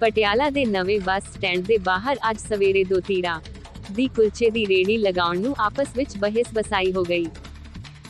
ਪਟਿਆਲਾ ਦੇ ਨਵੇਂ bus stand ਦੇ ਬਾਹਰ ਅੱਜ ਸਵੇਰੇ ਦੋ ਤੀਰਾਂ ਦੀ ਕੁਲਚੇ ਦੀ ਰੇੜੀ ਲਗਾਉਣ ਨੂੰ ਆਪਸ ਵਿੱਚ ਬਹਿਸ ਬਸਾਈ ਹੋ ਗਈ।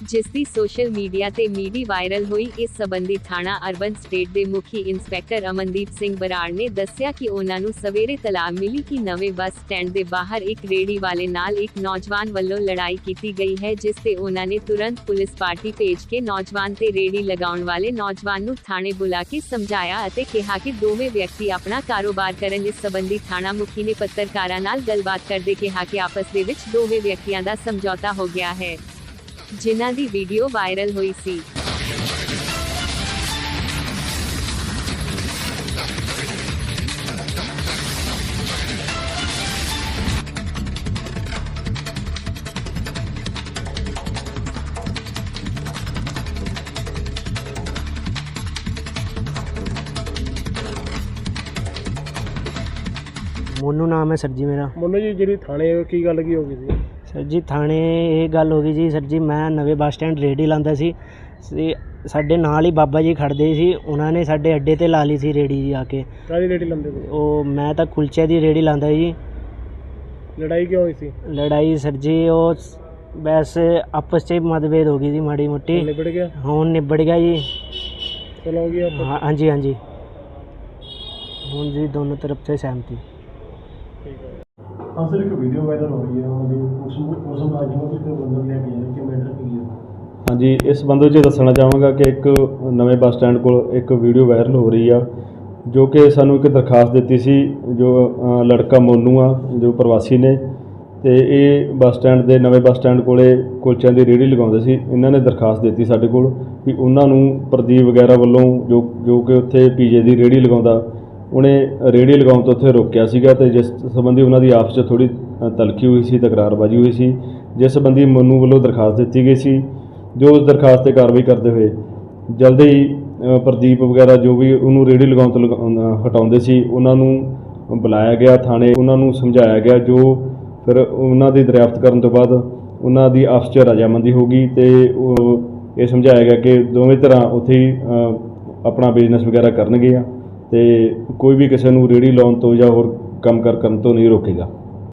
ਜਿਸ ਦੀ ਸੋਸ਼ਲ ਮੀਡੀਆ ਤੇ ਮੀਡੀ ਵਾਇਰਲ ਹੋਈ ਇਸ ਸਬੰਧੀ ਥਾਣਾ ਅਰਬਨ ਸਟੇਟ ਦੇ ਮੁਖੀ ਇੰਸਪੈਕਟਰ ਅਮਨਦੀਪ ਸਿੰਘ ਬਰਾੜ ਨੇ ਦੱਸਿਆ ਕਿ ਉਹਨਾਂ ਨੂੰ ਸਵੇਰੇ ਤਲਾਬ ਮਿਲੀ ਕਿ ਨਵੇਂ ਬੱਸ ਸਟੈਂਡ ਦੇ ਬਾਹਰ ਇੱਕ ਰੇੜੀ ਵਾਲੇ ਨਾਲ ਇੱਕ ਨੌਜਵਾਨ ਵੱਲੋਂ ਲੜਾਈ ਕੀਤੀ ਗਈ ਹੈ, ਜਿਸ ਤੇ ਉਹਨਾਂ ਨੇ ਤੁਰੰਤ ਪੁਲਿਸ ਪਾਰਟੀ ਭੇਜ ਕੇ ਨੌਜਵਾਨ ਤੇ ਰੇੜੀ ਲਗਾਉਣ ਵਾਲੇ ਨੌਜਵਾਨ ਨੂੰ ਥਾਣੇ ਬੁਲਾ ਕੇ ਸਮਝਾਇਆ ਅਤੇ ਕਿਹਾ ਕਿ ਦੋਵੇਂ ਵਿਅਕਤੀ ਆਪਣਾ ਕਾਰੋਬਾਰ ਕਰਨ ਇਸ ਸਬੰਧੀ ਥਾਣਾ ਮੁਖੀ ਨੇ ਪੱਤਰਕਾਰਾਂ ਨਾਲ ਗੱਲਬਾਤ ਕਰਦੇ ਕਿਹਾ ਕਿ ਆਪਸ ਦੇ ਵਿੱਚ ਦੋਵੇਂ ਵਿਅਕਤੀਆਂ ਦਾ ਸਮਝੌਤਾ ਹੋ ਗਿਆ ਹੈ। ਜਿਨ੍ਹਾਂ ਦੀ ਵੀਡੀਓ ਵਾਇਰਲ ਹੋਈ ਸੀ। ਮੋਨੂ ਨਾਮ ਹੈ ਸਰ ਜੀ ਮੇਰਾ। ਮੋਨੂ ਜੀ ਜਿਹੜੀ ਥਾਣੇ ਕੀ ਗੱਲ ਕੀ ਹੋ ਗਈ ਸੀ? ਸਰ ਜੀ ਥਾਣੇ ਇਹ ਗੱਲ ਹੋ ਗਈ ਜੀ ਸਰ ਜੀ ਮੈਂ ਨਵੇਂ ਬੱਸ ਸਟੈਂਡ ਰੇਹੜੀ ਲਾਉਂਦਾ ਸੀ। ਸੀ ਸਾਡੇ ਨਾਲ ਹੀ ਬਾਬਾ ਜੀ ਖੜਦੇ ਸੀ ਉਹਨਾਂ ਨੇ ਸਾਡੇ ਅੱਡੇ ਤੇ ਲਾ ਲਈ ਸੀ ਰੇਹੜੀ ਜੀ ਆ ਕੇ। ਕਾਹਦੀ ਰੇੜੀ ਲੰਦੇ ਤੁਸੀਂ ਉਹ ਮੈਂ ਤਾਂ ਕੁਲਚੇ ਦੀ ਰੇਹੜੀ ਲਾਉਂਦਾ ਜੀ। ਲੜਾਈ ਕਿਉਂ ਹੋਈ ਸੀ? ਲੜਾਈ ਸਰ ਜੀ ਉਹ ਸ- ਆਪਸ 'ਚ ਮਤਭੇਦ ਹੋ ਗਈ ਸੀ ਮਾੜੀ ਮੋਟੀ। ਨਿਬੜ ਗਿਆ? ਹੁਣ ਨਿਬੜ ਗਿਆ ਜੀ। ਚਲੋ ਗਿਆ ਹਾਂ- ਹਾਂਜੀ ਹਾਂਜੀ। ਹੁਣ ਜੀ ਦੋਨੋਂ ਤਰਫ 'ਤੇ ਸਹਿਮਤੀ। ਠੀਕ ਹੈ ਅਸਲ ਇੱਕ ਵੀਡੀਓ ਵਾਇਰਲ ਹੋ ਰਹੀ ਹੈ ਉਹਨਾਂ ਉਸ ਮੁਲਾਜ਼ਮ ਨੂੰ ਕਿਤੇ ਬੰਦਰ ਲੈ ਕੇ ਜਾਣਾ ਕਿ ਮੈਟਰ ਕੀ ਹੈ ਹਾਂਜੀ ਇਸ ਸੰਬੰਧ ਵਿੱਚ ਦੱਸਣਾ ਚਾਹਾਂਗਾ ਕਿ ਇੱਕ ਨਵੇਂ ਬੱਸ ਸਟੈਂਡ ਕੋਲ ਇੱਕ ਵੀਡੀਓ ਵਾਇਰਲ ਹੋ ਰਹੀ ਆ ਜੋ ਕਿ ਸਾਨੂੰ ਇੱਕ ਦਰਖਾਸਤ ਦਿੱਤੀ ਸੀ ਜੋ ਅ, ਲੜਕਾ ਮੋਨੂ ਆ ਜੋ ਪ੍ਰਵਾਸੀ ਨੇ ਤੇ ਇਹ ਬੱਸ ਸਟੈਂਡ ਦੇ ਨਵੇਂ ਬੱਸ ਸਟੈਂਡ ਕੋਲੇ ਕੁਲਚਿਆਂ ਦੀ ਰੇਹੜੀ ਲਗਾਉਂਦੇ ਸੀ। ਇਹਨਾਂ ਨੇ ਦਰਖਾਸਤ ਦਿੱਤੀ ਸਾਡੇ ਕੋਲ ਵੀ ਉਹਨਾਂ ਨੂੰ ਪ੍ਰਦੀਪ ਵਗੈਰਾ ਵੱਲੋਂ ਜੋ ਜੋ ਕਿ ਉੱਥੇ ਪੀਜੇ ਦੀ ਰੇਹੜੀ ਲਗਾਉਂਦਾ ਉਹਨੇ ਰੇਹੜੀ ਲਗਾਉਣ ਤੋਂ ਉੱਥੇ ਰੋਕਿਆ ਸੀਗਾ ਤੇ ਜਿਸ ਸੰਬੰਧੀ ਉਹਨਾਂ ਦੀ ਆਪਸ 'ਚ ਥੋੜੀ ਤਲਖੀ ਹੋਈ ਸੀ, ਤਕਰਾਰਬਾਜ਼ੀ ਹੋਈ ਸੀ, ਜਿਸ ਸੰਬੰਧੀ ਮਨੂ ਵੱਲੋਂ ਦਰਖਾਸਤ ਦਿੱਤੀ ਗਈ ਸੀ, ਜੋ ਉਸ ਦਰਖਾਸਤ ਤੇ ਕਾਰਵਾਈ ਕਰਦੇ ਹੋਏ ਜਲਦੀ ਹੀ ਪ੍ਰਦੀਪ ਵਗੈਰਾ ਜੋ ਵੀ ਉਹਨੂੰ ਰੇਹੜੀ ਲਗਾਉਣ ਤੋਂ ਲਗਾ- ਹਟਾਉਂਦੇ ਸੀ, ਉਹਨਾਂ ਨੂੰ ਬੁਲਾਇਆ ਗਿਆ ਥਾਣੇ, ਉਹਨਾਂ ਨੂੰ ਸਮਝਾਇਆ ਗਿਆ, ਜੋ ਫਿਰ ਉਹਨਾਂ ਦੀ ਦਰਿਆਫਤ ਕਰਨ ਤੋਂ ਬਾਅਦ ਉਹਨਾਂ ਦੀ ਆਪਸ 'ਚ ਰਜਾਮੰਦੀ ਹੋ ਗਈ ਤੇ ਉਹ ਇਹ ਸਮਝਾਇਆ ਗਿਆ ਕਿ ਦੋਵੇਂ ਤਰ੍ਹਾਂ ਉੱਥੇ ਹੀ ਆਪਣਾ ਬਿਜ਼ਨਸ ਵਗੈਰਾ ਕਰਨਗੇ ਆ ਤੇ ਕੋਈ ਵੀ ਕਿਸੇ ਨੂੰ ਰੇਹੜੀ ਲਾਉਣ ਤੋਂ ਜਾਂ ਹੋਰ ਕੰਮ ਕਰ ਕਰਨ ਤੋਂ ਨਹੀਂ ਰੋਕੇਗਾ।